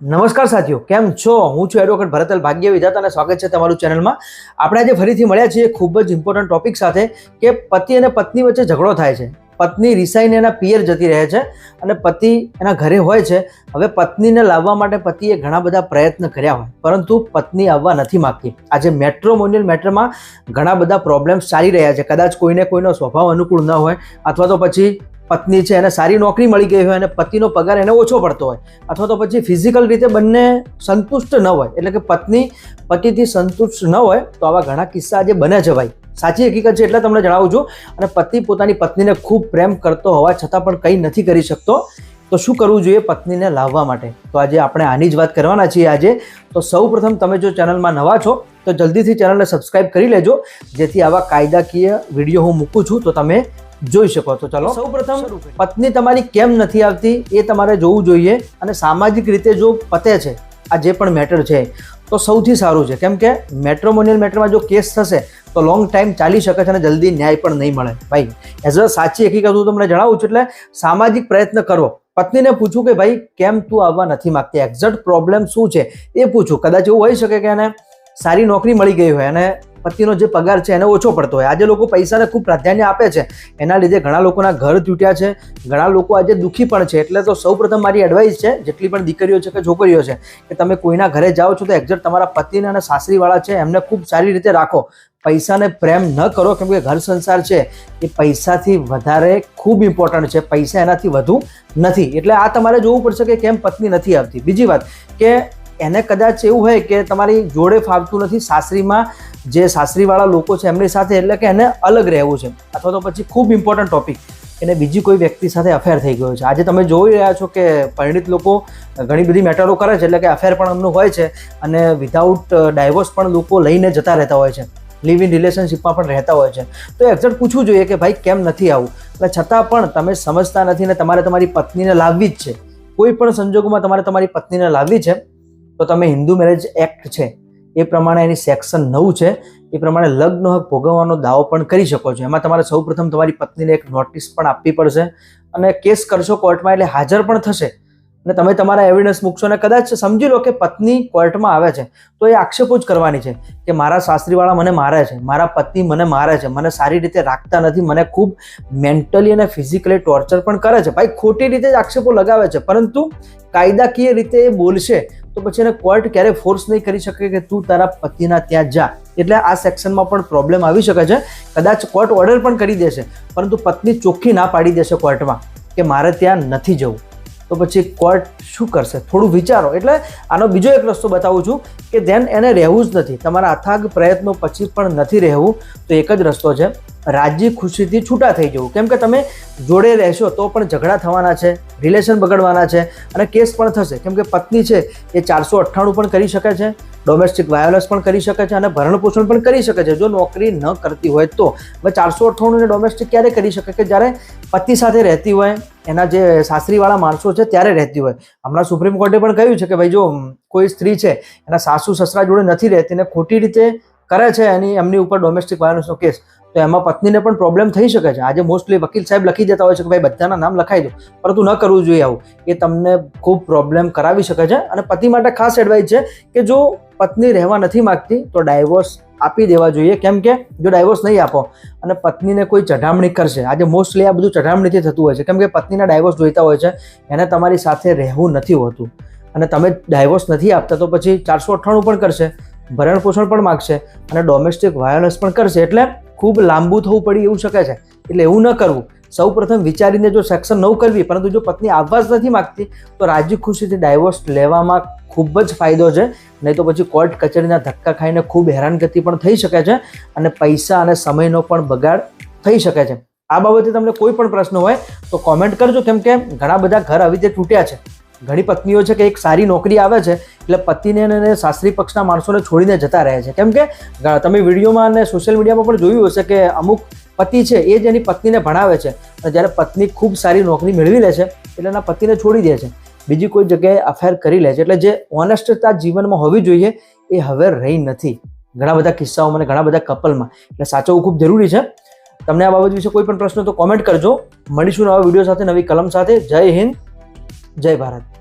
નમસ્કાર સાથીઓ, કેમ છો? હું છું એડવોકેટ ભરતલ ભાગ્ય વિધાતા અને સ્વાગત છે તમારું ચેનલમાં. આપણે આજે ફરીથી મળ્યા છીએ ખૂબ જ ઇમ્પોર્ટન્ટ ટોપિક સાથે કે પતિ અને પત્ની વચ્ચે ઝઘડો થાય છે. પત્ની રિસાઈને એના પિયર જતી રહે છે અને પતિ એના ઘરે હોય છે. હવે પત્નીને લાવવા માટે પતિએ ઘણા બધા પ્રયત્ન કર્યા હોય, પરંતુ પત્ની આવવા નથી માગતી. આજે મેટ્રોમોનિયલ મેટરમાં ઘણા બધા પ્રોબ્લેમ્સ ચાલી રહ્યા છે. કદાચ કોઈને કોઈનો સ્વભાવ અનુકૂળ ન હોય, અથવા તો પછી પત્ની છે એને સારી નોકરી મળી ગઈ હોય અને પતિનો પગાર એને ઓછો પડતો હોય, અથવા તો પછી ફિઝિકલ રીતે બંને સંતુષ્ટ ન હોય, એટલે કે પત્ની પતિથી સંતુષ્ટ ન હોય, તો આવા ઘણા કિસ્સા આજે બને છે ભાઈ. સાચી હકીકત છે એટલે તમને જણાવું છું, અને પતિ પોતાની પત્નીને ખૂબ પ્રેમ કરતો હોવા છતાં પણ કંઈ નથી કરી શકતો. તો શું કરવું જોઈએ પત્નીને લાવવા માટે? તો આજે આપણે આની જ વાત કરવાના છીએ આજે. તો સૌ પ્રથમ તમે જો ચેનલમાં નવા છો, તો જલ્દીથી ચેનલને સબસ્ક્રાઈબ કરી લેજો. જેથી આવા કાયદાકીય વીડિયો હું મૂકું છું, તો તમે જોઈ શકો તો ચાલો સૌ પ્રથમ પત્ની તમારી કેમ નથી આવતી એ તમારે જોવું જોઈએ અને સામાજિક રીતે જો પતે છે આ જે પણ મેટર છે તો સૌથી સારું છે. કેમ કે મેટ્રોમોનિયલ મેટરમાં જો કેસ થશે તો લોંગ ટાઈમ ચાલી શકે છે અને જલ્દી ન્યાય પણ નહીં મળે. ભાઈ એઝ અ સાચી હકીકત હું તમને જણાવું છું એટલે સામાજિક પ્રયત્ન કરવો પત્નીને પૂછું કે ભાઈ કેમ તું આવવા નથી માગતી? એક્ઝેક્ટ પ્રોબ્લેમ શું છે? એ પૂછું. કદાચ એવું હોઈ શકે કે એને સારી નોકરી મળી ગઈ હોય અને પતિનો જે પગાર છે એને ઓછો પડતો હોય. આજે લોકો પૈસાને ખૂબ પ્રાધાન્ય આપે છે. એના લીધે ઘણા લોકોના ઘર તૂટ્યા છે. ઘણા લોકો આજે દુઃખી પણ છે. એટલે તો સૌપ્રથમ મારી એડવાઇસ છે, જેટલી પણ દીકરીઓ છે કે છોકરીઓ છે, કે તમે કોઈના ઘરે જાઓ છો તો એક્ઝેક્ટ તમારા પતિને અને સાસરીવાળા છે એમને ખૂબ સારી રીતે રાખો. પૈસાને પ્રેમ ન કરો, કેમ કે ઘર સંસાર છે એ પૈસાથી વધારે ખૂબ ઇમ્પોર્ટન્ટ છે. પૈસા એનાથી વધુ નથી. એટલે આ તમારે જોવું પડશે કે કેમ પત્ની નથી આવતી. બીજી વાત કે એને કદાચ એવું હોય કે તમારી જોડે ફાવતું નથી, સાસરીમાં જે સાસરીવાળા લોકો છે એમની સાથે, એટલે કે એને અલગ રહેવું છે. અથવા તો પછી ખૂબ ઇમ્પોર્ટન્ટ ટોપિક એને બીજી કોઈ વ્યક્તિ સાથે અફેર થઈ ગયો છે. આજે તમે જોઈ રહ્યા છો કે પરિણિત લોકો ઘણી બધી મેટરો કરે છે, એટલે કે અફેર પણ એમનું હોય છે અને વિધાઉટ ડાયવોર્સ પણ લોકો લઈને જતા રહેતા હોય છે. લિવ ઇન રિલેશનશિપમાં પણ રહેતા હોય છે. તો એક્ઝેક્ટ પૂછવું જોઈએ કે ભાઈ કેમ નથી આવું? એટલે છતાં પણ તમે સમજતા નથી ને તમારે તમારી પત્નીને લાવવી જ છે. કોઈ પણ સંજોગોમાં તમારે તમારી પત્નીને લાવવી છે. તો તમે હિન્દુ મેરેજ એક્ટ છે, એ પ્રમાણે એની સેક્શન નવ છે, એ પ્રમાણે લગ્ન હક ભોગવવાનો દાવો પણ કરી શકો છો. એમાં તમારે સૌપ્રથમ તમારી પત્નીને એક નોટિસ પણ આપવી પડશે અને કેસ કરશો કોર્ટમાં એટલે હાજર પણ થશે. અને તમે તમારા એવિડન્સ મૂકશો અને કદાચ સમજી લો કે પત્ની કોર્ટમાં આવે છે, તો એ આક્ષેપો જ કરવાની છે કે મારા સાસરીવાળા મને મારે છે, મારા પતિ મને મારે છે, મને સારી રીતે રાખતા નથી, મને ખૂબ મેન્ટલી અને ફિઝિકલી ટોર્ચર પણ કરે છે. ભાઈ, ખોટી રીતે જ આક્ષેપો લગાવે છે, પરંતુ કાયદાકીય રીતે એ બોલશે તો પછી એને કોર્ટ ક્યારે ફોર્સ નહીં કરી શકે કે તું તારા પતિના ત્યાં જા. એટલે આ સેક્શનમાં પણ પ્રોબ્લેમ આવી શકે છે. કદાચ કોર્ટ ઓર્ડર પણ કરી દેશે, પરંતુ પત્ની ચોખ્ખી ના પાડી દેશે કોર્ટમાં કે મારે ત્યાં નથી જવું. તો પછી કોર્ટ શું કરશે? થોડું વિચારો. એટલે આનો બીજો એક રસ્તો બતાવું છું કે ધેન એને રહેવું જ નથી. તમારા અથાગ પ્રયત્નો પછી પણ નથી રહેવું. તો એક જ રસ્તો છે. રાજી ખુશીથી છૂટા થઈ જવું. કેમ કે તમે જોડે રહેશો તો પણ ઝઘડા થવાના છે, રિલેશન બગડવાના છે અને કેસ પણ થશે. કેમ કે પત્ની છે એ ચારસો અઠ્ઠાણું પણ કરી શકે છે ડોમેસ્ટિક વાયોલન્સ પણ કરી શકે છે અને ભરણપોષણ પણ કરી શકે છે. જો નોકરી ન કરતી હોય તો, હવે ચારસો અઠ્ઠાણું ડોમેસ્ટિક ક્યારે કરી શકે? કે જ્યારે પતિ સાથે રહેતી હોય, એના જે સાસરીવાળા માણસો છે ત્યારે રહેતી હોય. હમણાં સુપ્રીમ કોર્ટે પણ કહ્યું છે કે ભાઈ જો કોઈ સ્ત્રી છે, એના સાસુ સસરા જોડે નથી રહેતી ને ખોટી રીતે કરે છે એની, એમની ઉપર ડોમેસ્ટિક વાયોલન્સનો કેસ તો એમાં પત્નીને પણ પ્રોબ્લેમ થઈ શકે છે. આજે મોસ્ટલી વકીલ સાહેબ લખી દેતા હોય છે કે ભાઈ બધાના નામ લખાઈ દો, પરંતુ ન કરવું જોઈએ આવું. એ તમને ખૂબ પ્રોબ્લેમ કરાવી શકે છે. અને પતિ માટે ખાસ એડવાઇસ છે કે જો પત્ની રહેવા નથી માગતી, તો ડાયવોર્સ આપી દેવા જોઈએ. કેમ કે જો ડાયવોર્સ નહીં આપો અને પત્નીને કોઈ ચઢામણી કરશે, આજે મોસ્ટલી આ બધું ચઢામણીથી થતું હોય છે. કેમ કે પત્નીના ડાયવોર્સ જોઈતા હોય છે, એને તમારી સાથે રહેવું નથી હોતું. અને તમે ડાયવોર્સ નથી આપતા, તો પછી ચારસો અઠ્ઠાણું પણ કરશે. ભરણ પોષણ પણ માગશે અને ડોમેસ્ટિક વાયોલન્સ પણ કરશે. એટલે ખૂબ લાંબુ થવું પડી એવું શકે છે. એટલે એવું ન કરવું. સૌ પ્રથમ વિચારીને જો સેક્શન નવ કરવી, પરંતુ જો પત્ની આવવા જ નથી માગતી, તો રાજી ખુશીથી ડાયવોર્સ લેવામાં ખૂબ જ ફાયદો છે. નહીં તો પછી કોર્ટ કચેરીના ધક્કા ખાઈને ખૂબ હેરાનગતિ પણ થઈ શકે છે અને પૈસા અને સમયનો પણ બગાડ થઈ શકે છે. આ બાબતે તમને કોઈ પણ પ્રશ્ન હોય તો કોમેન્ટ કરજો, કેમ કે ઘણા બધા ઘર આવી રીતે તૂટ્યા છે. ઘણી પત્નીઓ છે કે એક સારી નોકરી આવે છે, એટલે પતિને અને સાસરી પક્ષના માણસોને છોડીને જતા રહે છે. કેમ કે તમે વિડીયોમાં અને સોશિયલ મીડિયામાં પણ જોયું હશે કે અમુક પતિ છે એ જ એની પત્નીને ભણાવે છે અને જ્યારે પત્ની ખૂબ સારી નોકરી મેળવી લે છે, એટલે એના પતિને છોડી દે છે. બીજી કોઈ જગ્યાએ અફેર કરી લે છે. એટલે જે ઓનેસ્ટતા જીવનમાં હોવી જોઈએ એ હવે રહી નથી. ઘણા બધા કિસ્સાઓમાં અને ઘણા બધા કપલમાં એટલે સાચવવું ખૂબ જરૂરી છે. તમને આ બાબત વિશે કોઈ પણ પ્રશ્ન તો કોમેન્ટ કરજો. મળીશું નવા વીડિયો સાથે, નવી કલમ સાથે. જય હિન્દ. જય ભારત.